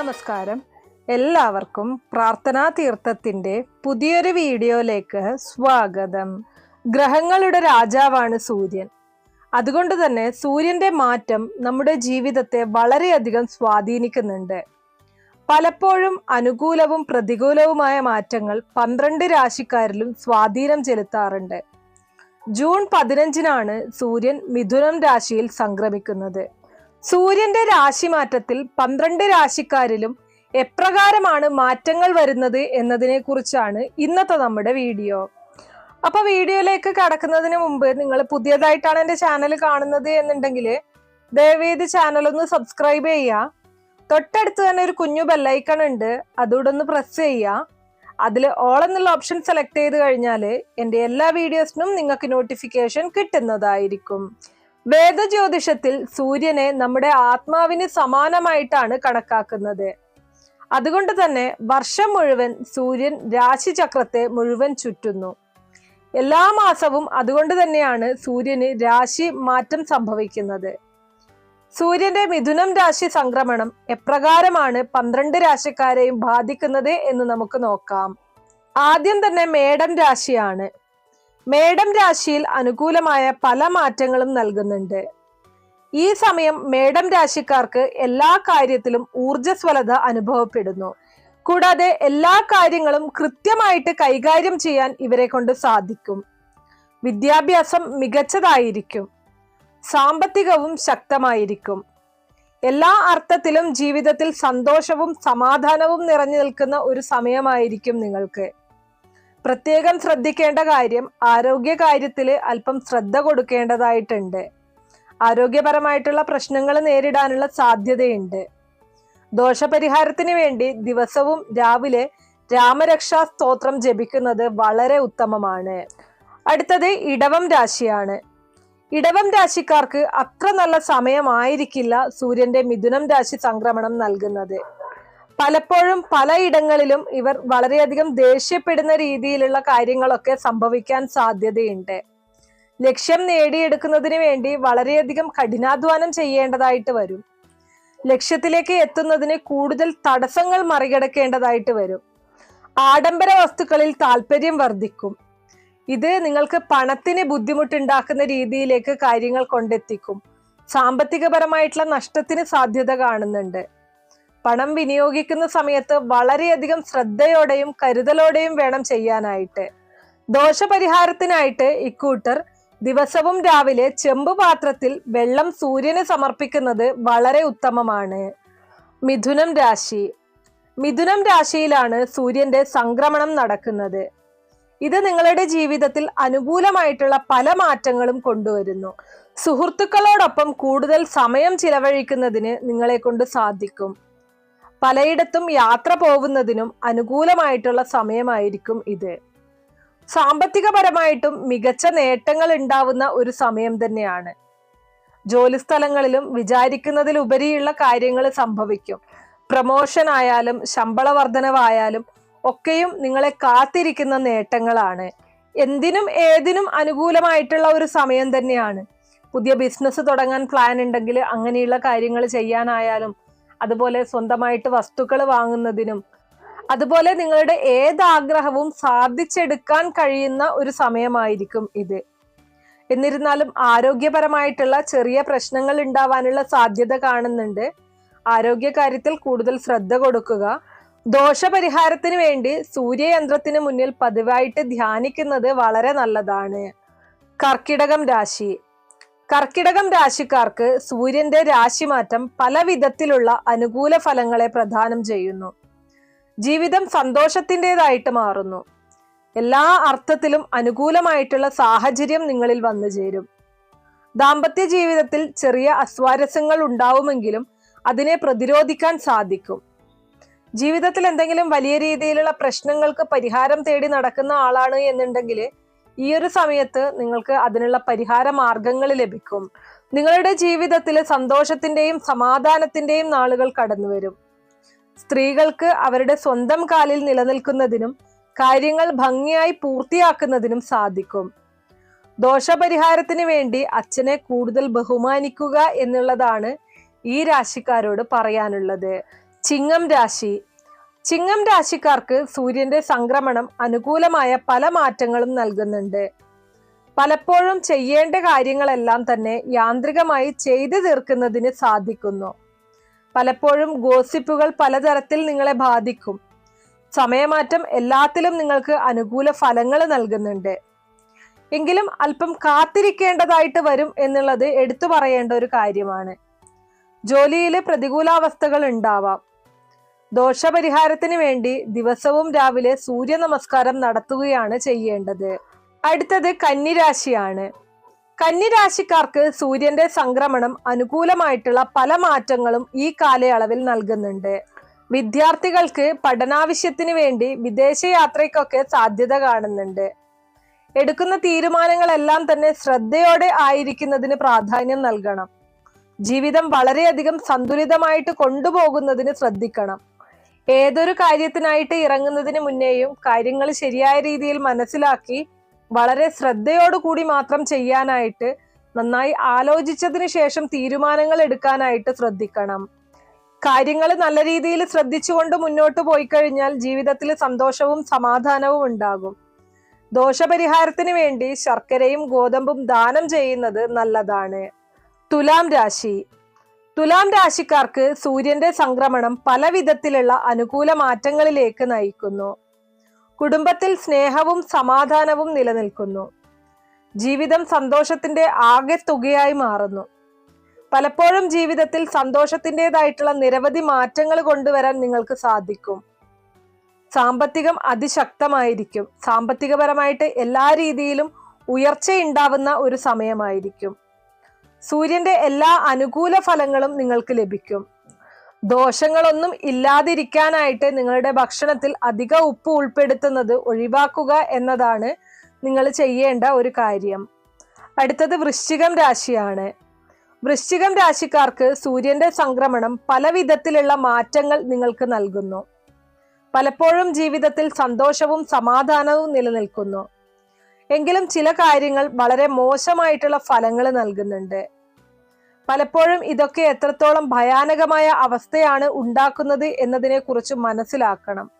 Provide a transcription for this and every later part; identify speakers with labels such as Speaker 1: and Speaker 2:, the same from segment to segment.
Speaker 1: നമസ്കാരം. എല്ലാവർക്കും പ്രാർത്ഥനാ തീർത്ഥത്തിന്റെ പുതിയൊരു വീഡിയോയിലേക്ക് സ്വാഗതം. ഗ്രഹങ്ങളുടെ രാജാവാണ് സൂര്യൻ. അതുകൊണ്ട് തന്നെ സൂര്യന്റെ മാറ്റം നമ്മുടെ ജീവിതത്തെ വളരെയധികം സ്വാധീനിക്കുന്നുണ്ട്. പലപ്പോഴും അനുകൂലവും പ്രതികൂലവുമായ മാറ്റങ്ങൾ പന്ത്രണ്ട് രാശിക്കാരിലും സ്വാധീനം ചെലുത്താറുണ്ട്. ജൂൺ പതിനഞ്ചിനാണ് സൂര്യൻ മിഥുനം രാശിയിൽ സംക്രമിക്കുന്നത്. സൂര്യന്റെ രാശിമാറ്റത്തിൽ പന്ത്രണ്ട് രാശിക്കാരിലും എപ്രകാരമാണ് മാറ്റങ്ങൾ വരുന്നത് എന്നതിനെ കുറിച്ചാണ് ഇന്നത്തെ നമ്മുടെ വീഡിയോ. അപ്പൊ വീഡിയോയിലേക്ക് കടക്കുന്നതിന് മുമ്പ് നിങ്ങൾ പുതിയതായിട്ടാണ് എന്റെ ചാനൽ കാണുന്നത് എന്നുണ്ടെങ്കിൽ ദയവേത് ചാനൽ ഒന്ന് സബ്സ്ക്രൈബ് ചെയ്യുക. തൊട്ടടുത്ത് തന്നെ ഒരു കുഞ്ഞു ബെല്ലൈക്കൺ ഉണ്ട്. അതുകൂടെ ഒന്ന് പ്രസ് ചെയ്യുക. അതിൽ ഓൾ എന്നുള്ള ഓപ്ഷൻ സെലക്ട് ചെയ്ത് കഴിഞ്ഞാൽ എന്റെ എല്ലാ വീഡിയോസിനും നിങ്ങൾക്ക് നോട്ടിഫിക്കേഷൻ കിട്ടുന്നതായിരിക്കും. വേദജ്യോതിഷത്തിൽ സൂര്യനെ നമ്മുടെ ആത്മാവിന് സമാനമായിട്ടാണ് കണക്കാക്കുന്നത്. അതുകൊണ്ട് തന്നെ വർഷം മുഴുവൻ സൂര്യൻ രാശിചക്രത്തെ മുഴുവൻ ചുറ്റുന്നു. എല്ലാ മാസവും അതുകൊണ്ട് തന്നെയാണ് സൂര്യന് രാശി മാറ്റം സംഭവിക്കുന്നത്. സൂര്യന്റെ മിഥുനം രാശി സംക്രമണം എപ്രകാരമാണ് പന്ത്രണ്ട് രാശിക്കാരെയും ബാധിക്കുന്നത് എന്ന് നമുക്ക് നോക്കാം. ആദ്യം തന്നെ മേടം രാശിയാണ്. മേടം രാശിയിൽ അനുകൂലമായ പല മാറ്റങ്ങളും നൽകുന്നുണ്ട്. ഈ സമയം മേടം രാശിക്കാർക്ക് എല്ലാ കാര്യത്തിലും ഊർജസ്വലത അനുഭവപ്പെടുന്നു. കൂടാതെ എല്ലാ കാര്യങ്ങളും കൃത്യമായിട്ട് കൈകാര്യം ചെയ്യാൻ ഇവരെ കൊണ്ട് സാധിക്കും. വിദ്യാഭ്യാസം മികച്ചതായിരിക്കും. സാമ്പത്തികവും ശക്തമായിരിക്കും. എല്ലാ അർത്ഥത്തിലും ജീവിതത്തിൽ സന്തോഷവും സമാധാനവും നിറഞ്ഞു നിൽക്കുന്ന ഒരു സമയമായിരിക്കും നിങ്ങൾക്ക്. പ്രത്യേകം ശ്രദ്ധിക്കേണ്ട കാര്യം ആരോഗ്യ കാര്യത്തിൽ അല്പം ശ്രദ്ധ കൊടുക്കേണ്ടതായിട്ടുണ്ട്. ആരോഗ്യപരമായിട്ടുള്ള പ്രശ്നങ്ങൾ നേരിടാനുള്ള സാധ്യതയുണ്ട്. ദോഷപരിഹാരത്തിന് വേണ്ടി ദിവസവും രാവിലെ രാമരക്ഷാ സ്തോത്രം ജപിക്കുന്നത് വളരെ ഉത്തമമാണ്. അടുത്തത് ഇടവം രാശിയാണ്. ഇടവം രാശിക്കാർക്ക് അത്ര നല്ല സമയമായിരിക്കില്ല സൂര്യന്റെ മിഥുനം രാശി സംക്രമണം നൽകുന്നത്. പലപ്പോഴും പലയിടങ്ങളിലും ഇവർ വളരെയധികം ദേഷ്യപ്പെടുന്ന രീതിയിലുള്ള കാര്യങ്ങളൊക്കെ സംഭവിക്കാൻ സാധ്യതയുണ്ട്. ലക്ഷ്യം നേടിയെടുക്കുന്നതിന് വേണ്ടി വളരെയധികം കഠിനാധ്വാനം ചെയ്യേണ്ടതായിട്ട് വരും. ലക്ഷ്യത്തിലേക്ക് എത്തുന്നതിന് കൂടുതൽ തടസ്സങ്ങൾ മറികടക്കേണ്ടതായിട്ട് വരും. ആഡംബര വസ്തുക്കളിൽ താല്പര്യം വർദ്ധിക്കും. ഇത് നിങ്ങൾക്ക് പണത്തിന് ബുദ്ധിമുട്ടുണ്ടാക്കുന്ന രീതിയിലേക്ക് കാര്യങ്ങൾ കൊണ്ടെത്തിക്കും. സാമ്പത്തികപരമായിട്ടുള്ള നഷ്ടത്തിന് സാധ്യത കാണുന്നുണ്ട്. പണം വിനിയോഗിക്കുന്ന സമയത്ത് വളരെയധികം ശ്രദ്ധയോടെയും കരുതലോടെയും വേണം ചെയ്യാനായിട്ട്. ദോഷപരിഹാരത്തിനായിട്ട് ഇക്കൂട്ടർ ദിവസവും രാവിലെ ചെമ്പ് പാത്രത്തിൽ വെള്ളം സൂര്യന് സമർപ്പിക്കുന്നത് വളരെ ഉത്തമമാണ്. മിഥുനം രാശി. മിഥുനം രാശിയിലാണ് സൂര്യന്റെ സംക്രമണം നടക്കുന്നത്. ഇത് നിങ്ങളുടെ ജീവിതത്തിൽ അനുകൂലമായിട്ടുള്ള പല മാറ്റങ്ങളും കൊണ്ടുവരുന്നു. സുഹൃത്തുക്കളോടൊപ്പം കൂടുതൽ സമയം ചിലവഴിക്കുന്നതിന് നിങ്ങളെ കൊണ്ട് സാധിക്കും. പലയിടത്തും യാത്ര പോകുന്നതിനും അനുകൂലമായിട്ടുള്ള സമയമായിരിക്കും ഇത്. സാമ്പത്തികപരമായിട്ടും മികച്ച നേട്ടങ്ങൾ ഉണ്ടാവുന്ന ഒരു സമയം തന്നെയാണ്. ജോലിസ്ഥലങ്ങളിലും വിചാരിക്കുന്നതിലുപരിയുള്ള കാര്യങ്ങൾ സംഭവിക്കും. പ്രമോഷൻ ആയാലും ശമ്പള വർധനവായാലും ഒക്കെയും നിങ്ങളെ കാത്തിരിക്കുന്ന നേട്ടങ്ങളാണ്. എന്തിനും ഏതിനും അനുകൂലമായിട്ടുള്ള ഒരു സമയം തന്നെയാണ്. പുതിയ ബിസിനസ് തുടങ്ങാൻ പ്ലാൻ ഉണ്ടെങ്കിൽ അങ്ങനെയുള്ള കാര്യങ്ങൾ ചെയ്യാനായാലും അതുപോലെ സ്വന്തമായിട്ട് വസ്തുക്കൾ വാങ്ങുന്നതിനും അതുപോലെ നിങ്ങളുടെ ഏത് ആഗ്രഹവും സാധിച്ചെടുക്കാൻ കഴിയുന്ന ഒരു സമയമായിരിക്കും ഇത്. എന്നിരുന്നാലും ആരോഗ്യപരമായിട്ടുള്ള ചെറിയ പ്രശ്നങ്ങൾ ഉണ്ടാവാനുള്ള സാധ്യത കാണുന്നുണ്ട്. ആരോഗ്യ കാര്യത്തിൽ കൂടുതൽ ശ്രദ്ധ കൊടുക്കുക. ദോഷപരിഹാരത്തിന് വേണ്ടി സൂര്യയന്ത്രത്തിന് മുന്നിൽ പതിവായിട്ട് ധ്യാനിക്കുന്നത് വളരെ നല്ലതാണ്. കർക്കിടകം രാശി. കർക്കിടകം രാശിക്കാർക്ക് സൂര്യന്റെ രാശിമാറ്റം പല വിധത്തിലുള്ള അനുകൂല ഫലങ്ങളെ പ്രദാനം ചെയ്യുന്നു. ജീവിതം സന്തോഷത്തിന്റെതായിട്ട് മാറുന്നു. എല്ലാ അർത്ഥത്തിലും അനുകൂലമായിട്ടുള്ള സാഹചര്യം നിങ്ങളിൽ വന്നു ചേരും. ദാമ്പത്യ ജീവിതത്തിൽ ചെറിയ അസ്വാരസ്യങ്ങൾ ഉണ്ടാവുമെങ്കിലും അതിനെ പ്രതിരോധിക്കാൻ സാധിക്കും. ജീവിതത്തിൽ എന്തെങ്കിലും വലിയ രീതിയിലുള്ള പ്രശ്നങ്ങൾക്ക് പരിഹാരം തേടി നടക്കുന്ന ആളാണ് എന്നുണ്ടെങ്കിൽ ഈ ഒരു സമയത്ത് നിങ്ങൾക്ക് അതിനുള്ള പരിഹാര മാർഗങ്ങൾ ലഭിക്കും. നിങ്ങളുടെ ജീവിതത്തിൽ സന്തോഷത്തിന്റെയും സമാധാനത്തിന്റെയും നാളുകൾ കടന്നു വരും സ്ത്രീകൾക്ക് അവരുടെ സ്വന്തം കാലിൽ നിലനിൽക്കുന്നതിനും കാര്യങ്ങൾ ഭംഗിയായി പൂർത്തിയാക്കുന്നതിനും സാധിക്കും. ദോഷപരിഹാരത്തിന് വേണ്ടി അച്ഛനെ കൂടുതൽ ബഹുമാനിക്കുക എന്നുള്ളതാണ് ഈ രാശിക്കാരോട് പറയാനുള്ളത്. ചിങ്ങം രാശി ചിങ്ങം രാശിക്കാർക്ക് സൂര്യന്റെ സംക്രമണം അനുകൂലമായ പല മാറ്റങ്ങളും നൽകുന്നുണ്ട്. പലപ്പോഴും ചെയ്യേണ്ട കാര്യങ്ങളെല്ലാം തന്നെ യാന്ത്രികമായി ചെയ്തു തീർക്കുന്നതിന് സാധിക്കുന്നു. പലപ്പോഴും ഗോസിപ്പുകൾ പലതരത്തിൽ നിങ്ങളെ ബാധിക്കും. സമയമാറ്റം എല്ലാത്തിലും നിങ്ങൾക്ക് അനുകൂല ഫലങ്ങൾ നൽകുന്നുണ്ട്. എങ്കിലും അല്പം കാത്തിരിക്കേണ്ടതായിട്ട് വരും എന്നുള്ളത് എടുത്തു പറയേണ്ട ഒരു കാര്യമാണ്. ജോലിയിൽ പ്രതികൂലാവസ്ഥകൾ ഉണ്ടാവാം. ദോഷപരിഹാരത്തിന് വേണ്ടി ദിവസവും രാവിലെ സൂര്യ നമസ്കാരം നടത്തുകയാണ് ചെയ്യേണ്ടത്. അടുത്തത് കന്നിരാശിയാണ്. കന്നിരാശിക്കാർക്ക് സൂര്യന്റെ സംക്രമണം അനുകൂലമായിട്ടുള്ള പല മാറ്റങ്ങളും ഈ കാലയളവിൽ നൽകുന്നുണ്ട്. വിദ്യാർത്ഥികൾക്ക് പഠനാവശ്യത്തിന് വേണ്ടി വിദേശയാത്രയ്ക്കൊക്കെ സാധ്യത കാണുന്നുണ്ട്. എടുക്കുന്ന തീരുമാനങ്ങളെല്ലാം തന്നെ ശ്രദ്ധയോടെ ആയിരിക്കുന്നതിന് പ്രാധാന്യം നൽകണം. ജീവിതം വളരെയധികം സന്തുലിതമായിട്ട് കൊണ്ടുപോകുന്നതിന് ശ്രദ്ധിക്കണം. ഏതൊരു കാര്യത്തിനായിട്ട് ഇറങ്ങുന്നതിന് മുന്നേയും കാര്യങ്ങൾ ശരിയായ രീതിയിൽ മനസ്സിലാക്കി വളരെ ശ്രദ്ധയോടുകൂടി മാത്രം ചെയ്യാനായിട്ട് നന്നായി ആലോചിച്ചതിന് ശേഷം തീരുമാനങ്ങൾ എടുക്കാനായിട്ട് ശ്രദ്ധിക്കണം. കാര്യങ്ങൾ നല്ല രീതിയിൽ ശ്രദ്ധിച്ചുകൊണ്ട് മുന്നോട്ട് പോയി കഴിഞ്ഞാൽ ജീവിതത്തിൽ സന്തോഷവും സമാധാനവും ഉണ്ടാകും. ദോഷപരിഹാരത്തിന് വേണ്ടി ശർക്കരയും ഗോതമ്പും ദാനം ചെയ്യുന്നത് നല്ലതാണ്. തുലാം രാശി. തുലാം രാശിക്കാർക്ക് സൂര്യന്റെ സംക്രമണം പല വിധത്തിലുള്ള അനുകൂല മാറ്റങ്ങളിലേക്ക് നയിക്കുന്നു. കുടുംബത്തിൽ സ്നേഹവും സമാധാനവും നിലനിൽക്കുന്നു. ജീവിതം സന്തോഷത്തിന്റെ ആകെ തുകയായി മാറുന്നു. പലപ്പോഴും ജീവിതത്തിൽ സന്തോഷത്തിന്റെതായിട്ടുള്ള നിരവധി മാറ്റങ്ങൾ കൊണ്ടുവരാൻ നിങ്ങൾക്ക് സാധിക്കും. സാമ്പത്തികം അതിശക്തമായിരിക്കും. സാമ്പത്തികപരമായിട്ട് എല്ലാ രീതിയിലും ഉയർച്ചയുണ്ടാവുന്ന ഒരു സമയമായിരിക്കും. സൂര്യന്റെ എല്ലാ അനുകൂല ഫലങ്ങളും നിങ്ങൾക്ക് ലഭിക്കും. ദോഷങ്ങളൊന്നും ഇല്ലാതിരിക്കാനായിട്ട് നിങ്ങളുടെ ഭക്ഷണത്തിൽ അധിക ഉപ്പ് ഉൾപ്പെടുത്തുന്നത് ഒഴിവാക്കുക എന്നതാണ് നിങ്ങൾ ചെയ്യേണ്ട ഒരു കാര്യം. അടുത്തത് വൃശ്ചികം രാശിയാണ്. വൃശ്ചികം രാശിക്കാർക്ക് സൂര്യന്റെ സംക്രമണം പല വിധത്തിലുള്ള മാറ്റങ്ങൾ നിങ്ങൾക്ക് നൽകുന്നു. പലപ്പോഴും ജീവിതത്തിൽ സന്തോഷവും സമാധാനവും നിലനിൽക്കുന്നു. എങ്കിലും ചില കാര്യങ്ങൾ വളരെ മോശമായിട്ടുള്ള ഫലങ്ങൾ നൽകുന്നുണ്ട്. പലപ്പോഴും ഇതൊക്കെ എത്രത്തോളം ഭയാനകമായ അവസ്ഥയാണ് ഉണ്ടാക്കുന്നത് എന്നതിനെ കുറിച്ച് മനസ്സിലാക്കണം.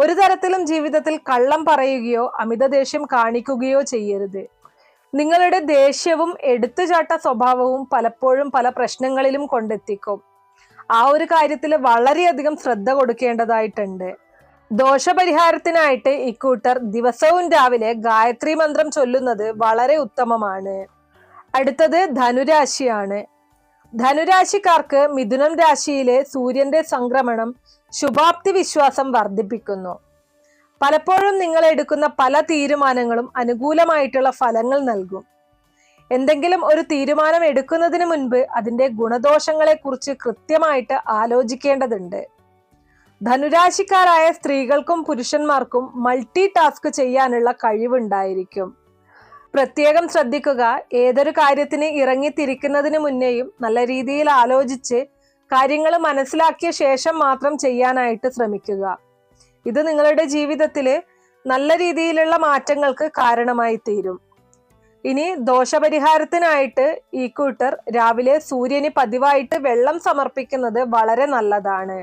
Speaker 1: ഒരു തരത്തിലും ജീവിതത്തിൽ കള്ളം പറയുകയോ അമിത ദേഷ്യം കാണിക്കുകയോ ചെയ്യരുത്. നിങ്ങളുടെ ദേഷ്യവും എടുത്തുചാട്ട സ്വഭാവവും പലപ്പോഴും പല പ്രശ്നങ്ങളിലും കൊണ്ടെത്തിക്കും. ആ ഒരു കാര്യത്തിൽ വളരെയധികം ശ്രദ്ധ കൊടുക്കേണ്ടതായിട്ടുണ്ട്. ദോഷപരിഹാരത്തിനായിട്ട് ഇക്കൂട്ടർ ദിവസവും രാവിലെ ഗായത്രി മന്ത്രം ചൊല്ലുന്നത് വളരെ ഉത്തമമാണ്. അടുത്തത് ധനുരാശിയാണ്. ധനുരാശിക്കാർക്ക് മിഥുനം രാശിയിലെ സൂര്യന്റെ സംക്രമണം ശുഭാപ്തി വിശ്വാസം വർദ്ധിപ്പിക്കുന്നു. പലപ്പോഴും നിങ്ങൾ എടുക്കുന്ന പല തീരുമാനങ്ങളും അനുകൂലമായിട്ടുള്ള ഫലങ്ങൾ നൽകും. എന്തെങ്കിലും ഒരു തീരുമാനം എടുക്കുന്നതിന് മുൻപ് അതിന്റെ ഗുണദോഷങ്ങളെക്കുറിച്ച് കൃത്യമായിട്ട് ആലോചിക്കേണ്ടതുണ്ട്. ധനുരാശിക്കാരായ സ്ത്രീകൾക്കും പുരുഷന്മാർക്കും മൾട്ടി ടാസ്ക് ചെയ്യാനുള്ള കഴിവുണ്ടായിരിക്കും. പ്രത്യേകം ശ്രദ്ധിക്കുക ഏതൊരു കാര്യത്തിന് ഇറങ്ങിത്തിരിക്കുന്നതിന് മുന്നേയും നല്ല രീതിയിൽ ആലോചിച്ച് കാര്യങ്ങൾ മനസ്സിലാക്കിയ ശേഷം മാത്രം ചെയ്യാനായിട്ട് ശ്രമിക്കുക. ഇത് നിങ്ങളുടെ ജീവിതത്തിൽ നല്ല രീതിയിലുള്ള മാറ്റങ്ങൾക്ക് കാരണമായി തീരും. ഇനി ദോഷപരിഹാരത്തിനായിട്ട് ഈ കൂട്ടർ രാവിലെ സൂര്യന് പതിവായിട്ട് വെള്ളം സമർപ്പിക്കുന്നത് വളരെ നല്ലതാണ്.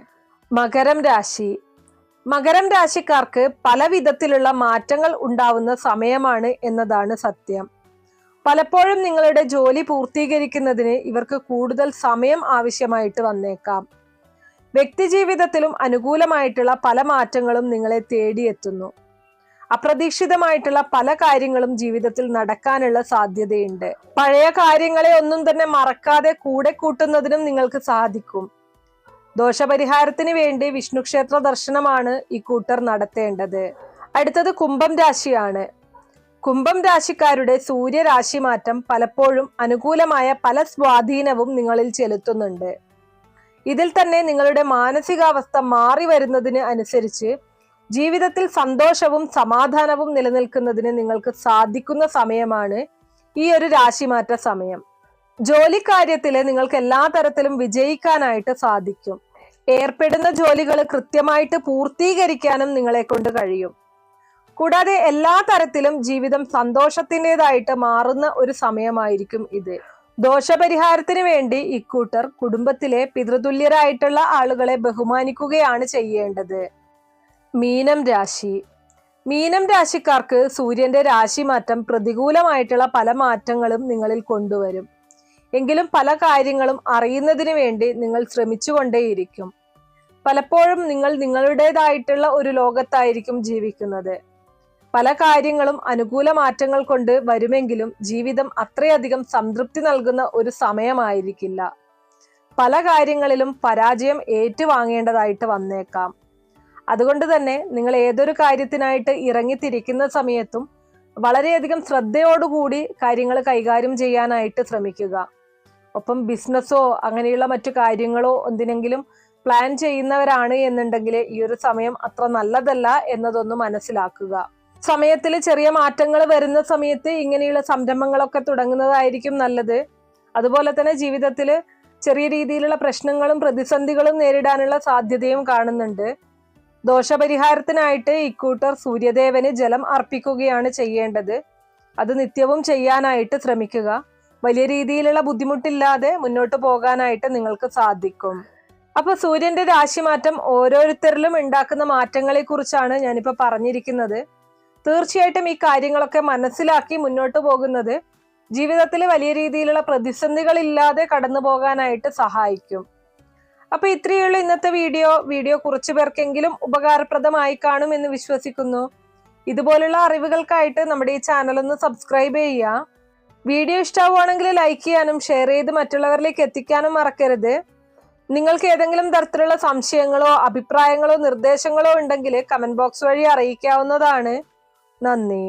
Speaker 1: മകരം രാശി. മകരം രാശിക്കാർക്ക് പല വിധത്തിലുള്ള മാറ്റങ്ങൾ ഉണ്ടാവുന്ന സമയമാണ് എന്നതാണ് സത്യം. പലപ്പോഴും നിങ്ങളുടെ ജോലി പൂർത്തീകരിക്കുന്നതിന് ഇവർക്ക് കൂടുതൽ സമയം ആവശ്യമായിട്ട് വന്നേക്കാം. വ്യക്തിജീവിതത്തിലും അനുകൂലമായിട്ടുള്ള പല മാറ്റങ്ങളും നിങ്ങളെ തേടിയെത്തുന്നു. അപ്രതീക്ഷിതമായിട്ടുള്ള പല കാര്യങ്ങളും ജീവിതത്തിൽ നടക്കാനുള്ള സാധ്യതയുണ്ട്. പഴയ കാര്യങ്ങളെ ഒന്നും തന്നെ മറക്കാതെ കൂടെ കൂട്ടുന്നതിനും നിങ്ങൾക്ക് സാധിക്കും. ദോഷപരിഹാരത്തിന് വേണ്ടി വിഷ്ണുക്ഷേത്ര ദർശനമാണ് ഇക്കൂട്ടർ കൂട്ടർ നടത്തേണ്ടത്. അടുത്തത് കുംഭം രാശിയാണ്. കുംഭം രാശിക്കാരുടെ സൂര്യരാശി മാറ്റം പലപ്പോഴും അനുകൂലമായ പല സ്വാധീനവും നിങ്ങളിൽ ചെലുത്തുന്നുണ്ട്. ഇതിൽ തന്നെ നിങ്ങളുടെ മാനസികാവസ്ഥ മാറി വരുന്നതിന് അനുസരിച്ച് ജീവിതത്തിൽ സന്തോഷവും സമാധാനവും നിലനിൽക്കുന്നതിന് നിങ്ങൾക്ക് സാധിക്കുന്ന സമയമാണ് ഈ ഒരു രാശിമാറ്റ സമയം. ജോലിക്കാര്യത്തിൽ നിങ്ങൾക്ക് എല്ലാ തരത്തിലും വിജയിക്കാനായിട്ട് സാധിക്കും. ഏർപ്പെടുന്ന ജോലികൾ കൃത്യമായിട്ട് പൂർത്തീകരിക്കാനും നിങ്ങളെ കൊണ്ട് കഴിയും. കൂടാതെ എല്ലാ തരത്തിലും ജീവിതം സന്തോഷത്തിന്റെതായിട്ട് മാറുന്ന ഒരു സമയമായിരിക്കും ഇത്. ദോഷപരിഹാരത്തിന് വേണ്ടി ഇക്കൂട്ടർ കുടുംബത്തിലെ പിതൃതുല്യരായിട്ടുള്ള ആളുകളെ ബഹുമാനിക്കുകയാണ് ചെയ്യേണ്ടത്. മീനം രാശി. മീനം രാശിക്കാർക്ക് സൂര്യന്റെ രാശി മാറ്റം പ്രതികൂലമായിട്ടുള്ള പല മാറ്റങ്ങളും നിങ്ങളിൽ കൊണ്ടുവരും. എങ്കിലും പല കാര്യങ്ങളും അറിയുന്നതിന് വേണ്ടി നിങ്ങൾ ശ്രമിച്ചുകൊണ്ടേയിരിക്കും. പലപ്പോഴും നിങ്ങൾ നിങ്ങളുടേതായിട്ടുള്ള ഒരു ലോകത്തായിരിക്കും ജീവിക്കുന്നത്. പല കാര്യങ്ങളും അനുകൂല മാറ്റങ്ങൾ കൊണ്ട് വരുമെങ്കിലും ജീവിതം അത്രയധികം സംതൃപ്തി നൽകുന്ന ഒരു സമയമായിരിക്കില്ല. പല കാര്യങ്ങളിലും പരാജയം ഏറ്റുവാങ്ങേണ്ടതായിട്ട് വന്നേക്കാം. അതുകൊണ്ട് തന്നെ നിങ്ങൾ ഏതൊരു കാര്യത്തിനായിട്ട് ഇറങ്ങിത്തിരിക്കുന്ന സമയത്തും വളരെയധികം ശ്രദ്ധയോടുകൂടി കാര്യങ്ങൾ കൈകാര്യം ചെയ്യാനായിട്ട് ശ്രമിക്കുക. ഒപ്പം ബിസിനസ്സോ അങ്ങനെയുള്ള മറ്റു കാര്യങ്ങളോ എന്തിനെങ്കിലും പ്ലാൻ ചെയ്യുന്നവരാണ് എന്നുണ്ടെങ്കിൽ ഈ ഒരു സമയം അത്ര നല്ലതല്ല എന്നതൊന്ന് മനസ്സിലാക്കുക. സമയത്തിൽ ചെറിയ മാറ്റങ്ങൾ വരുന്ന സമയത്ത് ഇങ്ങനെയുള്ള സംരംഭങ്ങളൊക്കെ തുടങ്ങുന്നതായിരിക്കും നല്ലത്. അതുപോലെ തന്നെ ജീവിതത്തിൽ ചെറിയ രീതിയിലുള്ള പ്രശ്നങ്ങളും പ്രതിസന്ധികളും നേരിടാനുള്ള സാധ്യതയും കാണുന്നുണ്ട്. ദോഷപരിഹാരത്തിനായിട്ട് ഇക്കൂട്ടർ സൂര്യദേവന് ജലം അർപ്പിക്കുകയാണ് ചെയ്യേണ്ടത്. അത് നിത്യവും ചെയ്യാനായിട്ട് ശ്രമിക്കുക. വലിയ രീതിയിലുള്ള ബുദ്ധിമുട്ടില്ലാതെ മുന്നോട്ട് പോകാനായിട്ട് നിങ്ങൾക്ക് സാധിക്കും. അപ്പൊ സൂര്യന്റെ രാശിമാറ്റം ഓരോരുത്തരിലും ഉണ്ടാക്കുന്ന മാറ്റങ്ങളെ കുറിച്ചാണ് ഞാനിപ്പോ പറഞ്ഞിരിക്കുന്നത്. തീർച്ചയായിട്ടും ഈ കാര്യങ്ങളൊക്കെ മനസ്സിലാക്കി മുന്നോട്ട് പോകുന്നത് ജീവിതത്തിൽ വലിയ രീതിയിലുള്ള പ്രതിസന്ധികൾ ഇല്ലാതെ കടന്നു പോകാനായിട്ട് സഹായിക്കും. അപ്പൊ ഇത്രയുള്ള ഇന്നത്തെ വീഡിയോ. വീഡിയോ കുറച്ചു പേർക്കെങ്കിലും ഉപകാരപ്രദമായി കാണും എന്ന് വിശ്വസിക്കുന്നു. ഇതുപോലുള്ള അറിവുകൾക്കായിട്ട് നമ്മുടെ ഈ ചാനൽ ഒന്ന് സബ്സ്ക്രൈബ് ചെയ്യുക. വീഡിയോ ഇഷ്ടമാവുകയാണെങ്കിൽ ലൈക്ക് ചെയ്യാനും ഷെയർ ചെയ്ത് മറ്റുള്ളവരിലേക്ക് എത്തിക്കാനും മറക്കരുത്. നിങ്ങൾക്ക് ഏതെങ്കിലും തരത്തിലുള്ള സംശയങ്ങളോ അഭിപ്രായങ്ങളോ നിർദ്ദേശങ്ങളോ ഉണ്ടെങ്കിൽ കമന്റ് ബോക്സ് വഴി അറിയിക്കാവുന്നതാണ്. നന്ദി.